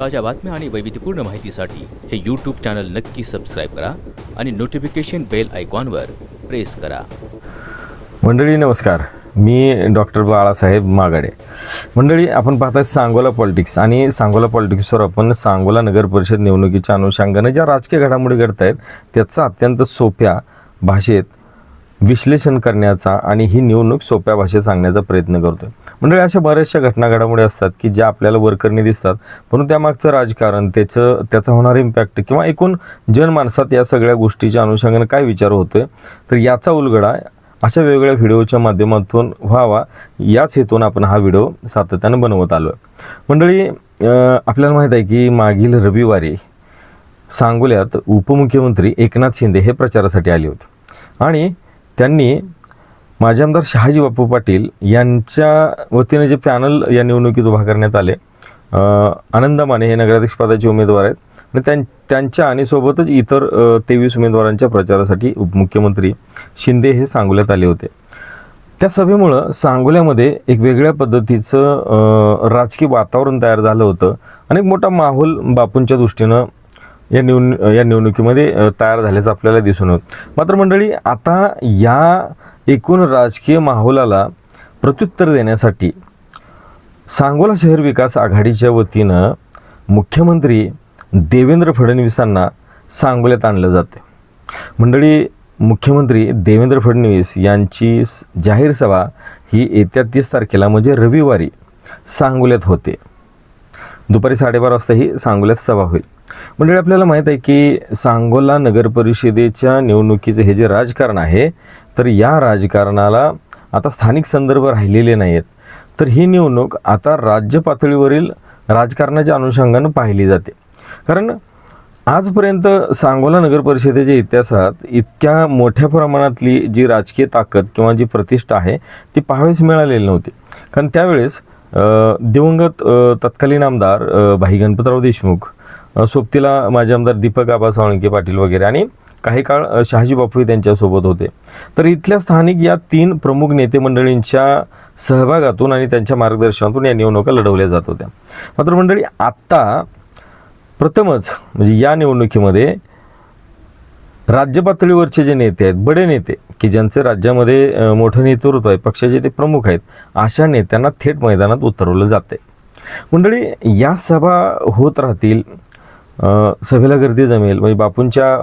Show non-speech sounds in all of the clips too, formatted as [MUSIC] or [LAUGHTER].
ताज्या बातम्या आणि वैविध्यपूर्ण माहितीसाठी हे यूट्यूब चॅनल नक्की सबस्क्राईब करा आणि नोटिफिकेशन बेल आयकॉनवर प्रेस करा. मंडळी नमस्कार. मी डॉक्टर बाळासाहेब मागाडे मंडळी आपण पाहतात सांगोला पॉलिटिक्स आणि सांगोला पॉलिटिक्सवर आपण सांगोला नगर परिषद निवडणुकीच्या अनुषंगानं ज्या राजकीय घडामोडी घडत आहेत त्याचा अत्यंत सोप्या भाषेत विश्लेषण करण्याचा आणि ही निवडणूक सोप्या भाषेत सांगण्याचा प्रयत्न करतोय. मंडळी अशा बऱ्याचशा घटना घडामोडी असतात की ज्या आपल्याला वरकरणी दिसतात. म्हणून त्यामागचं राजकारण त्याचं त्याचा होणारा इम्पॅक्ट किंवा एकूण जनमानसात या सगळ्या गोष्टीच्या अनुषंगाने काय विचार होतोय तर याचा उलगडा अशा वेगवेगळ्या व्हिडिओच्या माध्यमातून व्हावा. याच हेतून आपण हा व्हिडिओ सातत्यानं बनवत आलो आहे मंडळी आपल्याला माहीत आहे की मागील रविवारी सांगोल्यात उपमुख्यमंत्री एकनाथ शिंदे हे प्रचारासाठी आले होते. आणि त्यांनी माजी आमदार शहाजी बापू पाटील यांच्या वतीने जे पॅनल या निवडणुकीत उभा करण्यात आले आनंद माने हे नगराध्यक्ष पदाचे उमेदवार आहेत. आणि त्यां त्यांच्या आणि सोबतच इतर तेवीस उमेदवारांच्या प्रचारासाठी उपमुख्यमंत्री शिंदे हे सांगोल्यात आले होते. त्या सभेमुळं सांगोल्यामध्ये एक वेगळ्या पद्धतीचं राजकीय वातावरण तयार झालं होतं. आणि एक मोठा माहोल बापूंच्या दृष्टीनं या निवड या निवडणुकीमध्ये तयार झाल्याचं आपल्याला दिसून होत मात्र मंडळी आता या एकूण राजकीय माहोलाला प्रत्युत्तर देण्यासाठी सांगोला शहर विकास आघाडीच्या वतीनं मुख्यमंत्री देवेंद्र फडणवीसांना सांगोल्यात आणलं जाते मंडळी मुख्यमंत्री देवेंद्र फडणवीस यांची स- जाहीर सभा ही येत्या तीस तारखेला म्हणजे रविवारी सांगोल्यात होते. दुपारी साडेबारा वाजता ही सांगोल्यात सभा होईल. मंडळी आपल्याला माहीत आहे की सांगोला नगर परिषदेच्या निवडणुकीचं हे जे राजकारण आहे तर या राजकारणाला आता स्थानिक संदर्भ राहिलेले नाही आहेत तर ही निवडणूक आता राज्य पातळीवरील राजकारणाच्या अनुषंगानं पाहिली जाते. कारण आजपर्यंत सांगोला नगर परिषदेच्या इतिहासात इतक्या मोठ्या प्रमाणातली जी राजकीय ताकद किंवा जी प्रतिष्ठा आहे ती पाहावीस मिळालेली नव्हती. कारण त्यावेळेस दिवंगत तत्कालीन आमदार भाई गणपतराव देशमुख सोबतीला माझे आमदार दीपक आबा सावळंके पाटील वगैरे आणि काही काळ शहाजी बापू त्यांच्यासोबत होते. तर इथल्या स्थानिक या तीन प्रमुख नेते मंडळींच्या सहभागातून आणि त्यांच्या मार्गदर्शनातून या निवडणुका लढवल्या जात होत्या. मात्र मंडळी आत्ता प्रथमच म्हणजे या निवडणुकीमध्ये राज्य पातळीवरचे जे नेते आहेत बडे नेते की ज्यांचे राज्यामध्ये मोठं नेतृत्व आहे पक्षाचे ते प्रमुख आहेत अशा नेत्यांना थेट मैदानात उतरवलं जाते मंडळी या सभा होत राहतील सभेला गर्दी जमेल. म्हणजे बापूंच्या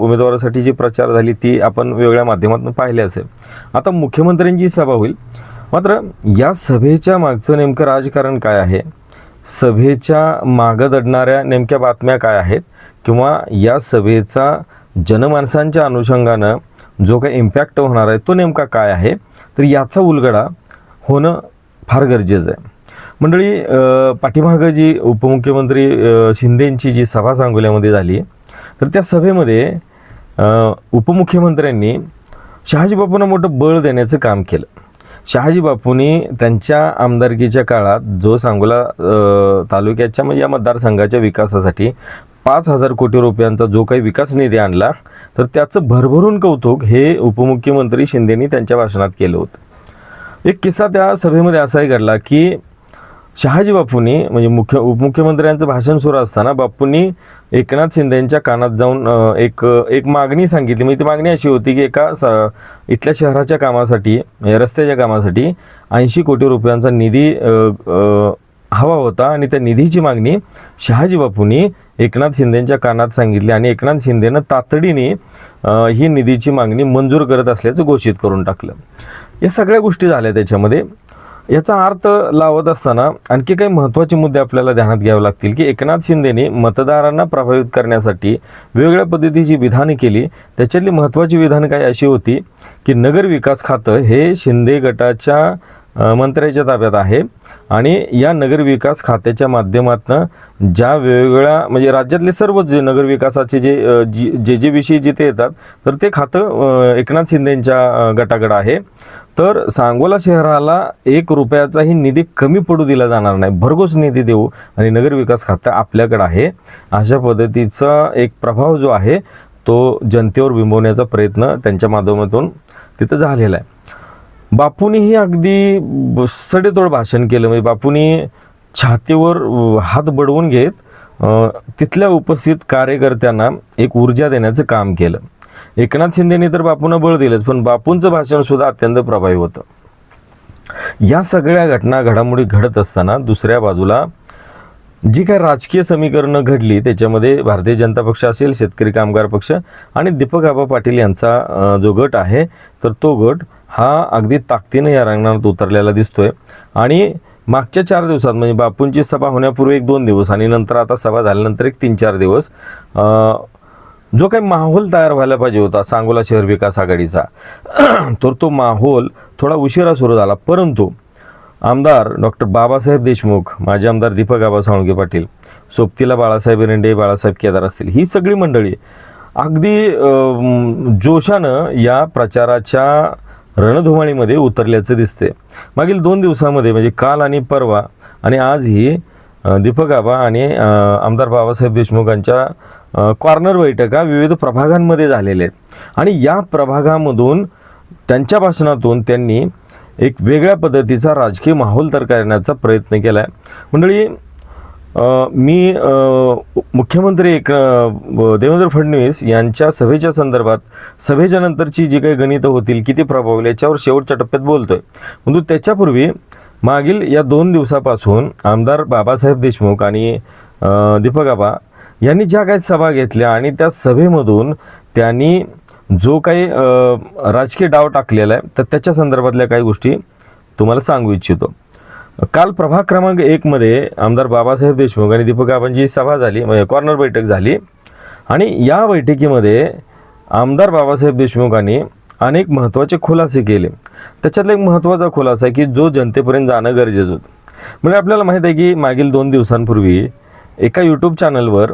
उमेदवारासाठी जी प्रचार झाली ती आपण वेगळ्या माध्यमातून पाहिले असेल. आता मुख्यमंत्र्यांची सभा होईल. मात्र या सभेच्या मागचं नेमकं राजकारण काय आहे? सभेच्या मागं दडणाऱ्या नेमक्या बातम्या काय आहेत? किंवा या सभेचा जनमानसांच्या अनुषंगानं जो काही इम्पॅक्ट होणार आहे तो नेमका काय आहे? तर याचा उलगडा होणं फार गरजेचं आहे. मंडळी पाठीमागं जी उपमुख्यमंत्री शिंदेंची जी सभा सांगोल्यामध्ये झाली तर त्या सभेमध्ये उपमुख्यमंत्र्यांनी शहाजी बापूंना मोठं बळ देण्याचं काम केलं. शहाजी बापूंनी त्यांच्या आमदारकीच्या काळात जो सांगोला तालुक्याच्या म्हणजे या मतदारसंघाच्या विकासासाठी पाच हजार कोटी रुपयांचा जो काही विकास निधी आणला तर त्याचं भरभरून कौतुक हे उपमुख्यमंत्री शिंदेनी त्यांच्या भाषणात केलं होतं. एक किस्सा त्या सभेमध्ये असाही घडला की शहाजी बापूंनी म्हणजे मुख्य उपमुख्यमंत्र्यांचं भाषण सुरू असताना बापूंनी एकनाथ शिंदेंच्या कानात जाऊन एक एक मागणी सांगितली. म्हणजे ती मागणी अशी होती की एका स इथल्या शहराच्या कामासाठी म्हणजे रस्त्याच्या कामासाठी ऐंशी कोटी रुपयांचा निधी हवा होता आणि त्या निधीची मागणी शहाजी बापूंनी एकनाथ शिंदेंच्या कानात सांगितली आणि एकनाथ शिंदेनं तातडीने ही निधीची मागणी मंजूर करत असल्याचं घोषित करून टाकलं. या सगळ्या गोष्टी झाल्या त्याच्यामध्ये. याचा अर्थ लावत असताना आणखी काही महत्त्वाचे मुद्दे आपल्याला ध्यानात घ्यावे लागतील की एकनाथ शिंदेने मतदारांना प्रभावित करण्यासाठी वेगवेगळ्या पद्धतीची विधाने केली. त्याच्यातली महत्त्वाची विधानं काय अशी होती की नगर विकास खातं हे शिंदे गटाच्या मंत्र्याच्या ताब्यात आहे. आणि या नगर विकास खात्याच्या माध्यमातून ज्या वेगवेगळ्या म्हणजे राज्यातले सर्व जे नगरविकासाचे जे जी- जे जे विषय जिथे येतात तर ते खातं एकनाथ शिंदेंच्या गटाकडं आहे. तर सांगोला शहराला एक रुपयाचाही निधी कमी पडू दिला जाणार नाही. भरघोस निधी देऊ आणि नगर विकास खातं आपल्याकडं आहे. अशा पद्धतीचा एक प्रभाव जो आहे तो जनतेवर बिंबवण्याचा प्रयत्न त्यांच्या माध्यमातून तिथं झालेला आहे. बापूनीही अगदी सडेतोड भाषण केलं. म्हणजे बापूनी छातीवर हात बडवून घेत तिथल्या उपस्थित कार्यकर्त्यांना एक ऊर्जा देण्याचं काम केलं. एकनाथ शिंदेनी तर बापूंना बळ दिलंच पण बापूंचं भाषण सुद्धा अत्यंत प्रभावी होतं. या सगळ्या घटना घडामोडी घडत असताना दुसऱ्या बाजूला जी काय राजकीय समीकरणं घडली त्याच्यामध्ये भारतीय जनता पक्ष असेल शेतकरी कामगार पक्ष आणि दीपक आबा पाटील यांचा जो गट आहे तर तो गट हा अगदी ताकदीनं या रंगणात उतरलेला दिसतोय. आणि मागच्या चार दिवसात म्हणजे बापूंची सभा होण्यापूर्वी एक दोन दिवस आणि नंतर आता सभा झाल्यानंतर एक तीन चार दिवस जो काही माहोल तयार व्हायला पाहिजे होता सांगोला शहर विकास आघाडीचा [CLEARS THROAT] तर तो माहोल थोडा उशिरा सुरू झाला. परंतु आमदार डॉक्टर बाबासाहेब देशमुख माजी आमदार दीपक आबा साळुंके पाटील सोबतीला बाळासाहेब रेंडे बाळासाहेब केदार असतील ही सगळी मंडळी अगदी जोशानं या प्रचाराच्या रणधुमाळीमध्ये उतरल्याचं दिसते मागील दोन दिवसामध्ये म्हणजे काल आणि परवा आणि आजही दीपक आबा आणि आमदार बाबासाहेब देशमुखांच्या कॉर्नर बैठका विविध प्रभागांमध्ये झालेल्या आहेत. आणि या प्रभागामधून त्यांच्या भाषणातून त्यांनी एक वेगळ्या पद्धतीचा राजकीय माहोल तर करण्याचा प्रयत्न केला आहे मंडळी मी मुख्यमंत्री एक देवेंद्र फडणवीस यांच्या सभेच्या संदर्भात सभेच्या नंतरची जी काही गणितं होतील किती प्रभावली याच्यावर शेवटच्या टप्प्यात बोलतोय. परंतु त्याच्यापूर्वी मागील या दोन दिवसापासून आमदार बाबासाहेब देशमुख आणि दीपक आबा यांनी ज्या काही सभा घेतल्या आणि त्या सभेमधून त्यांनी जो काही राजकीय डाव टाकलेला आहे तर त्याच्या संदर्भातल्या काही गोष्टी तुम्हाला सांगू इच्छितो. काल प्रभाग क्रमांक एकमध्ये आमदार बाबासाहेब देशमुख आणि दीपक आबांची सभा झाली म्हणजे कॉर्नर बैठक झाली. आणि या बैठकीमध्ये आमदार बाबासाहेब देशमुखांनी अनेक महत्त्वाचे खुलासे केले. त्याच्यातला एक महत्त्वाचा खुलासा आहे की जो जनतेपर्यंत जाणं गरजेचं होतं. म्हणजे आपल्याला माहीत आहे की मागील दोन दिवसांपूर्वी एका यूट्यूब चॅनलवर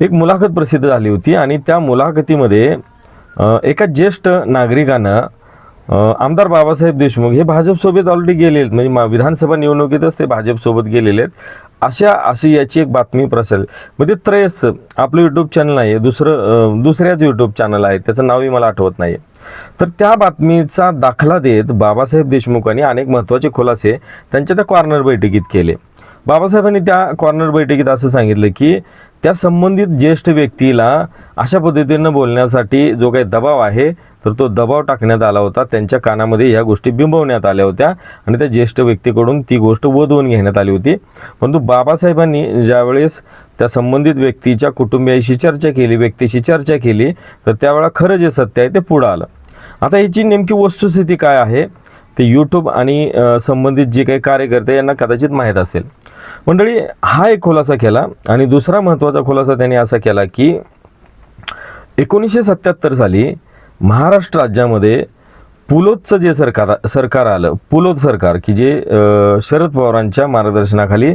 एक मुलाखत प्रसिद्ध झाली होती आणि त्या मुलाखतीमध्ये एका ज्येष्ठ नागरिकानं आमदार बाबासाहेब देशमुख हे भाजपसोबत ऑलरेडी गेलेले आहेत. म्हणजे मा- विधानसभा निवडणुकीतच ते भाजपसोबत गेलेले आहेत. अशा अशी याची एक बातमी प्रसारली म्हणजे त्रयस आपलं यूट्यूब चॅनल आहे दुसरं दुसऱ्याच यूट्यूब चॅनल आहे. त्याचं नावही मला आठवत नाही तर त्या बातमीचा दाखला देत बाबासाहेब देशमुखांनी अनेक महत्त्वाचे खुलासे त्यांच्या त्या कॉर्नर बैठकीत केले. बाबासाहेबांनी त्या कॉर्नर बैठकीत असं सांगितलं की त्या संबंधित ज्येष्ठ व्यक्तीला अशा पद्धतीनं बोलण्यासाठी जो काही दबाव आहे तर तो दबाव टाकण्यात आला होता. त्यांच्या कानामध्ये ह्या गोष्टी बिंबवण्यात आल्या होत्या आणि त्या ज्येष्ठ व्यक्तीकडून ती गोष्ट वधवून घेण्यात आली होती. परंतु बाबासाहेबांनी ज्यावेळेस त्या संबंधित व्यक्तीच्या कुटुंबियाशी चर्चा केली व्यक्तीशी चर्चा केली तर त्यावेळेला खरं जे सत्य आहे ते पुढं आलं. आता याची नेमकी वस्तुस्थिती काय आहे? ते यूट्यूब आणि संबंधित जे काही कार्यकर्ते यांना कदाचित माहीत असेल. मंडळी हा एक खुलासा केला आणि दुसरा महत्त्वाचा खुलासा त्यांनी असा केला की एकोणीसशे सत्याहत्तर साली महाराष्ट्र राज्यामध्ये पुलोदचं जे सरकार सरकार आलं पुलोद सरकार की जे शरद पवारांच्या मार्गदर्शनाखाली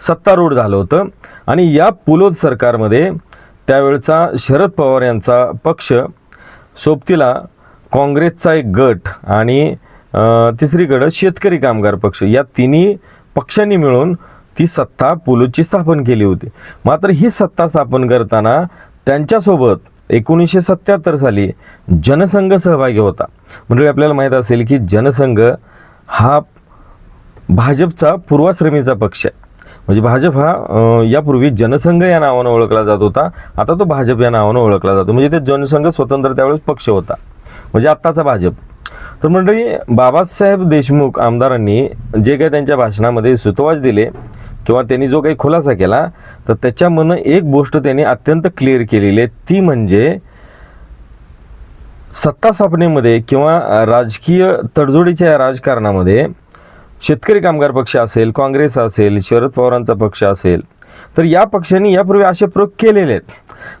सत्तारूढ झालं होतं आणि या पुलोद सरकारमध्ये त्यावेळचा शरद पवार यांचा पक्ष सोबतीला काँग्रेसचा एक गट आणि तिसरीकडं शेतकरी कामगार पक्ष. या तिन्ही पक्षांनी मिळून ती सत्ता पुलूची स्थापन केली होती. मात्र ही सत्ता स्थापन करताना त्यांच्यासोबत एकोणीसशे सत्याहत्तर साली जनसंघ सहभागी होता. म्हणजे आपल्याला माहीत असेल की जनसंघ हा भाजपचा पूर्वाश्रमीचा पक्ष आहे. म्हणजे भाजप हा यापूर्वी जनसंघ या नावानं ओळखला जात होता. आता तो भाजप या नावानं ओळखला जातो. म्हणजे ते जनसंघ स्वतंत्र त्यावेळेस पक्ष होता. म्हणजे आत्ताचा भाजप. तर मंडळी बाबासाहेब देशमुख आमदारांनी जे काही त्यांच्या भाषणामध्ये सुतवाच दिले किंवा त्यांनी जो काही खुलासा केला तर त्याच्यामधनं एक गोष्ट त्यांनी अत्यंत क्लिअर केलेली आहे. ती म्हणजे सत्ता स्थापनेमध्ये किंवा राजकीय तडजोडीच्या या राजकारणामध्ये शेतकरी कामगार पक्ष असेल काँग्रेस असेल शरद पवारांचा पक्ष असेल तर या पक्षांनी यापूर्वी असे प्रयोग केलेले आहेत.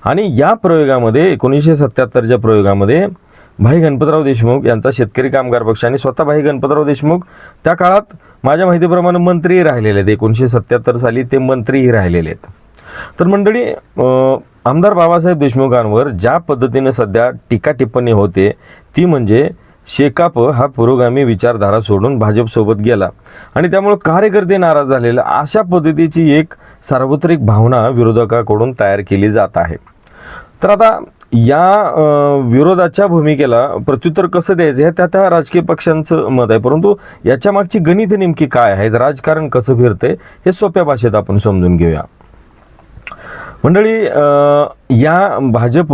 आणि या प्रयोगामध्ये एकोणीसशे सत्याहत्तरच्या प्रयोगामध्ये भाई गणपतराव देशमुख यांचा शेतकरी कामगार पक्ष आणि स्वतः भाई गणपतराव देशमुख त्या काळात माझ्या माहितीप्रमाणे मंत्रीही राहिलेले आहेत. एकोणीसशे सत्याहत्तर साली ते मंत्रीही राहिलेले आहेत. तर मंडळी आमदार बाबासाहेब देशमुखांवर ज्या पद्धतीनं सध्या टीका टिप्पणी होते ती म्हणजे शेकाप हा पुरोगामी विचारधारा सोडून भाजपसोबत गेला आणि त्यामुळे कार्यकर्ते नाराज झालेले अशा पद्धतीची एक सार्वत्रिक भावना विरोधकाकडून तयार केली जात आहे. तर आता या विरोधाच्या भूमिकेला प्रत्युत्तर कसं द्यायचं? हे त्या त्या राजकीय पक्षांचं मत आहे. परंतु याच्या मागची गणित नेमकी काय आहेत राजकारण कसं फिरतंय? हे सोप्या भाषेत आपण समजून घेऊया. मंडळी या भाजप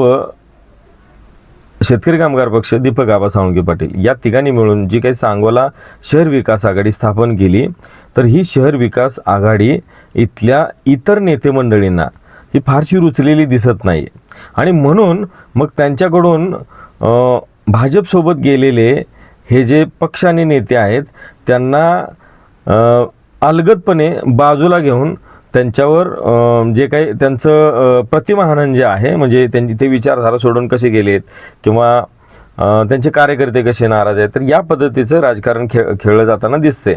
शेतकरी कामगार पक्ष दीपक आबा साळुंके पाटील या तिघांनी मिळून जी काही सांगोला शहर विकास आघाडी स्थापन केली तर ही शहर विकास आघाडी इथल्या इतर नेते मंडळींना ही फारशी रुचलेली दिसत नाही आणि म्हणून मग त्यांच्याकडून भाजपसोबत गेलेले हे जे पक्षाने नेते आहेत त्यांना अलगदपणे बाजूला घेऊन त्यांच्यावर जे काही त्यांचं प्रतिमाहनन जे आहे म्हणजे त्यांची ते विचारधारा सोडून कसे गेलेत किंवा त्यांचे कार्यकर्ते कसे नाराज आहेत? तर या पद्धतीचं राजकारण खेळ खेळलं जाताना दिसते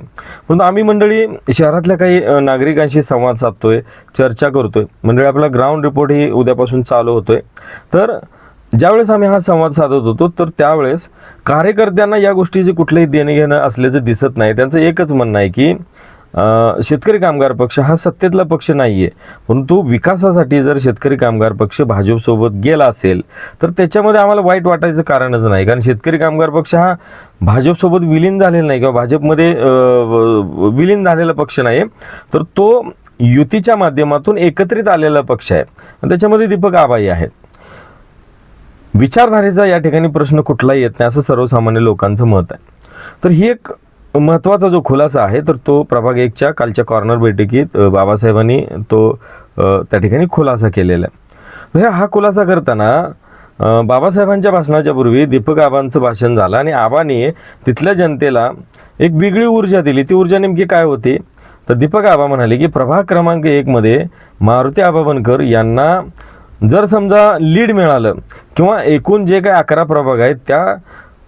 परंतु आम्ही मंडळी शहरातल्या काही नागरिकांशी संवाद साधतोय चर्चा करतोय. मंडळी आपला ग्राउंड रिपोर्ट ही उद्यापासून चालू होतोय. तर ज्यावेळेस आम्ही हा संवाद साधत होतो तर त्यावेळेस कार्यकर्त्यांना या गोष्टीचे कुठलंही देणं घेणं असल्याचं दिसत नाही. त्यांचं एकच म्हणणं आहे की शेतकरी कामगार पक्ष हा सत्तेतला पक्ष नाही आहे परंतु विकासासाठी जर शेतकरी कामगार पक्ष भाजपसोबत गेला असेल तर त्याच्यामध्ये आम्हाला वाईट वाटायचं कारणच नाही. कारण शेतकरी कामगार पक्ष हा भाजपसोबत विलीन झालेला नाही किंवा भाजपमध्ये विलीन झालेला पक्ष नाही तर तो युतीच्या माध्यमातून एकत्रित आलेला पक्ष आहे. आणि त्याच्यामध्ये दीपक आबाई आहेत. विचारधारेचा या ठिकाणी प्रश्न कुठलाही येत नाही असं सर्वसामान्य लोकांचं मत आहे. तर ही एक महत्त्वाचा जो खुलासा आहे तर तो प्रभाग एकच्या कालच्या कॉर्नर बैठकीत बाबासाहेबांनी तो त्या ठिकाणी खुलासा केलेला आहे. तर हा खुलासा करताना बाबासाहेबांच्या भाषणाच्या पूर्वी दीपक आबांचं भाषण झालं आणि आबांनी तिथल्या जनतेला एक वेगळी ऊर्जा दिली. ती ऊर्जा नेमकी काय होती? तर दीपक आबा म्हणाले की प्रभाग क्रमांक एकमध्ये मारुती आबा बनकर यांना जर समजा लीड मिळालं किंवा एकूण जे काही अकरा प्रभाग आहेत त्या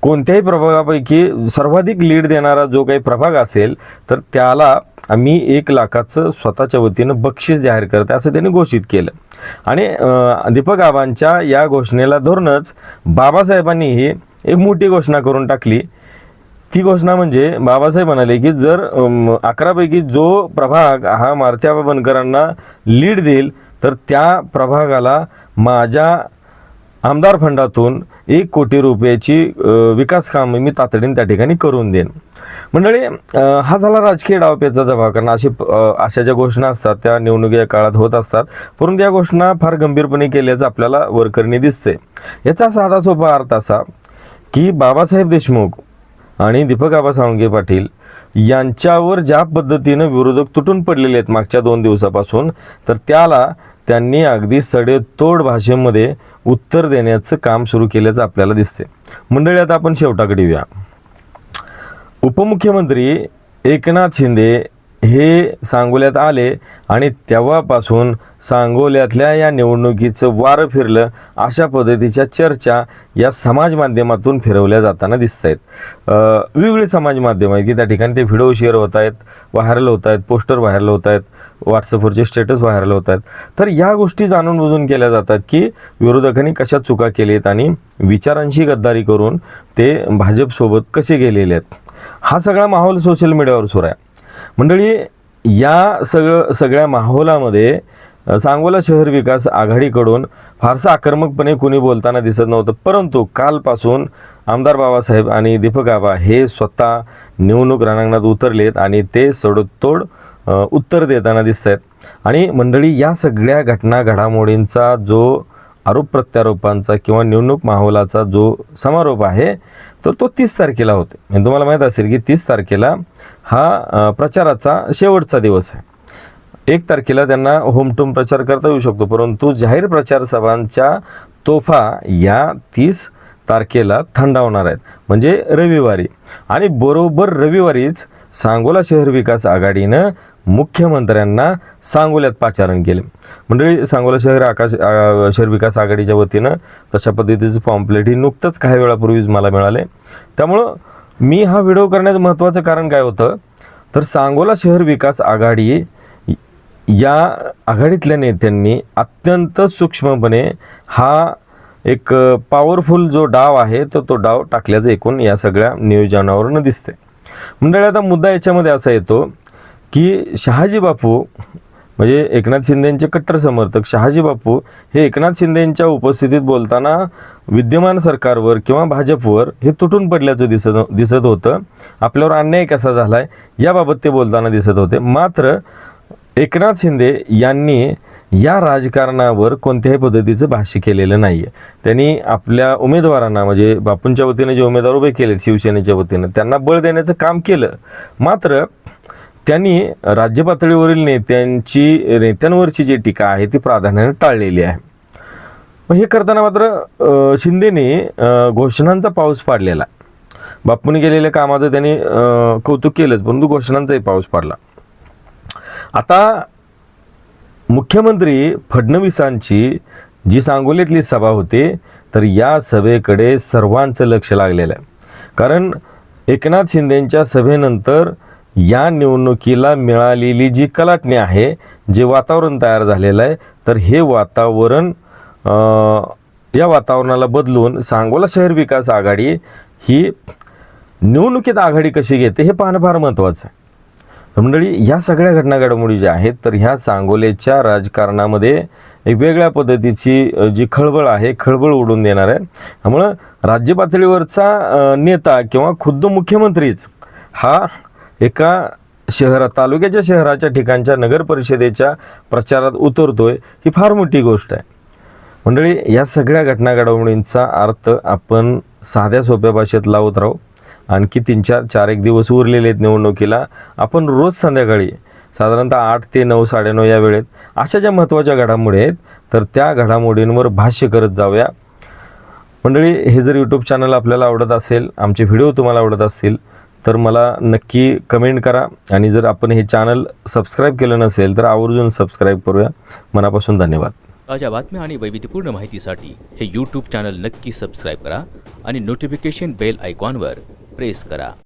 कोणत्याही प्रभागापैकी सर्वाधिक लीड देणारा जो काही प्रभाग असेल तर त्याला आम्ही एक लाखाचं स्वतःच्या वतीनं बक्षीस जाहीर करते असं त्यांनी घोषित केलं. आणि दीपक आबांच्या या घोषणेला धरूनच बाबासाहेबांनीही एक मोठी घोषणा करून टाकली. ती घोषणा म्हणजे बाबासाहेब म्हणाले की जर अकरापैकी जो प्रभाग हा मारुतीआबा बनकरांना लीड देईल तर त्या प्रभागाला माझ्या आमदार फंडातून एक कोटी रुपयाची विकास कामं मी तातडीने त्या ठिकाणी करून देईन. मंडळी हा झाला राजकीय डावपेचा जबाब कारण अशी अशा ज्या घोषणा असतात त्या निवडणुकीच्या काळात होत असतात. परंतु या घोषणा फार गंभीरपणे केल्याचं आपल्याला वरकरणी दिसते याचा साधा सोपा अर्थ असा की बाबासाहेब देशमुख आणि दीपक आबा सावंगे पाटील यांच्यावर ज्या पद्धतीनं विरोधक तुटून पडलेले आहेत मागच्या दोन दिवसापासून तर त्याला त्यांनी अगदी सडेतोड भाषेमध्ये उत्तर देण्याचं काम सुरू केल्याचं आपल्याला दिसते मंडळी आता आपण शेवटाकडे येऊया. उपमुख्यमंत्री एकनाथ शिंदे हे सांगोल्यात आले आणि तेव्हापासून सांगोल्यातल्या या निवडणुकीचं वारं फिरलं अशा पद्धतीच्या चर्चा या समाज माध्यमातून फिरवल्या जाताना दिसत आहेत वेगवेगळे समाज माध्यम आहेत की त्या ठिकाणी ते व्हिडिओ शेअर होत आहेत व्हायरल होत आहेत पोस्टर व्हायरल होत आहेत व्हॉट्सअपवरचे स्टेटस व्हायरल होत आहेत तर या गोष्टी जाणून बुजून केल्या जातात की विरोधकांनी कशा चुका केलीत आणि विचारांशी गद्दारी करून ते भाजपसोबत कसे गेलेले आहेत. हा सगळा माहोल सोशल मीडियावर सुरू आहे. मंडळी या सगळं सगळ्या माहोलामध्ये सांगोला शहर विकास आघाडीकडून फारसं आक्रमकपणे कुणी बोलताना दिसत नव्हतं परंतु कालपासून आमदार बाबासाहेब आणि दीपक आबा हे स्वतः निवडणूक रणांगणात उतरलेत आणि ते सडोतोड उत्तर देताना दिसत आहेत आणि मंडळी या सगळ्या घटना घडामोडींचा जो आरोप प्रत्यारोपांचा किंवा निवडणूक माहोलाचा जो समारोप आहे तर तो तीस तारखेला होते. म्हणजे तुम्हाला माहीत असेल की तीस तारखेला हा प्रचाराचा शेवटचा दिवस आहे. एक तारखेला त्यांना होमटूम प्रचार करता येऊ शकतो. परंतु जाहीर प्रचार सभांच्या तोफा या तीस तारखेला थंडावणार आहेत. म्हणजे रविवारी. आणि बरोबर रविवारीच सांगोला शहर विकास आघाडीनं मुख्यमंत्र्यांना सांगोल्यात पाचारण केले. मंडळी सांगोला शहर आकाश शहर विकास आघाडीच्या वतीनं तशा पद्धतीचं पॉम्पलेट ही नुकतंच काही वेळापूर्वीच मला मिळाले. त्यामुळं मी हा व्हिडिओ करण्याचं महत्त्वाचं कारण काय होतं? तर सांगोला शहर विकास आघाडी या आघाडीतल्या नेत्यांनी अत्यंत सूक्ष्मपणे हा एक पॉवरफुल जो डाव आहे तर तो डाव टाकल्याचं एकूण या सगळ्या नियोजनावरून दिसते मंडळी आता मुद्दा याच्यामध्ये असा येतो की शहाजी बापू म्हणजे एकनाथ शिंदेंचे कट्टर समर्थक शहाजी बापू हे एकनाथ शिंदेंच्या उपस्थितीत बोलताना विद्यमान सरकारवर किंवा भाजपवर हे तुटून पडल्याचं दिसत दिसत होतं. आपल्यावर अन्याय कसा झाला आहे याबाबत ते बोलताना दिसत होते. मात्र एकनाथ शिंदे यांनी या राजकारणावर कोणत्याही पद्धतीचं भाष्य केलेलं नाही आहे त्यांनी आपल्या उमेदवारांना म्हणजे बापूंच्या वतीने जे उमेदवार उभे केलेत शिवसेनेच्या वतीनं त्यांना बळ देण्याचं काम केलं. मात्र त्यांनी राज्य पातळीवरील नेत्यांची नेत्यांवरची जी टीका आहे ती प्राधान्याने टाळलेली आहे. मग हे करताना मात्र शिंदेनी शिंदेने घोषणांचा पाऊस पाडलेला. बापूंनी केलेल्या कामाचं त्यांनी कौतुक केलंच परंतु घोषणांचाही पाऊस पाडला. आता मुख्यमंत्री फडणवीसांची जी सांगोलीतली सभा होती तर या सभेकडे सर्वांचं लक्ष लागलेलं आहे. कारण एकनाथ शिंदेंच्या सभेनंतर या निवडणुकीला मिळालेली जी कलाटणी आहे जे वातावरण तयार झालेलं आहे तर हे वातावरण या वातावरणाला बदलून सांगोला शहर विकास आघाडी ही निवडणुकीत आघाडी कशी घेते हे पाहणं फार महत्त्वाचं आहे. मंडळी या सगळ्या घटना घडामोडी ज्या आहेत तर ह्या सांगोलेच्या राजकारणामध्ये एक वेगळ्या पद्धतीची जी खळबळ आहे खळबळ उडून देणार आहे. त्यामुळं राज्य पातळीवरचा नेता किंवा खुद्द मुख्यमंत्रीच हा एका शहरात तालुक्याच्या शहराच्या ठिकाणच्या नगर परिषदेच्या प्रचारात उतरतोय ही फार मोठी गोष्ट आहे. मंडळी या सगळ्या घटना घडामोडींचा अर्थ आपण साध्या सोप्या भाषेत लावत राहू. आणखी तीन चार चार एक दिवस उरलेले आहेत निवडणुकीला. आपण रोज संध्याकाळी साधारणतः आठ ते नऊ साडेनऊ या वेळेत अशा ज्या महत्त्वाच्या घडामोडी आहेत तर त्या घडामोडींवर भाष्य करत जाऊया. मंडळी हे जर यूट्यूब चॅनल आपल्याला आवडत असेल आमचे व्हिडिओ तुम्हाला आवडत असतील तर मला नक्की कमेंट करा. आणि जर आपण हे चॅनल सबस्क्राईब केलं नसेल तर आवर्जून सबस्क्राईब करूया. मनापासून धन्यवाद. ताज्या बातम्या आणि वैविध्यपूर्ण माहितीसाठी हे यूट्यूब चॅनल नक्की सबस्क्राईब करा आणि नोटिफिकेशन बेल आयकॉनवर प्रेस करा.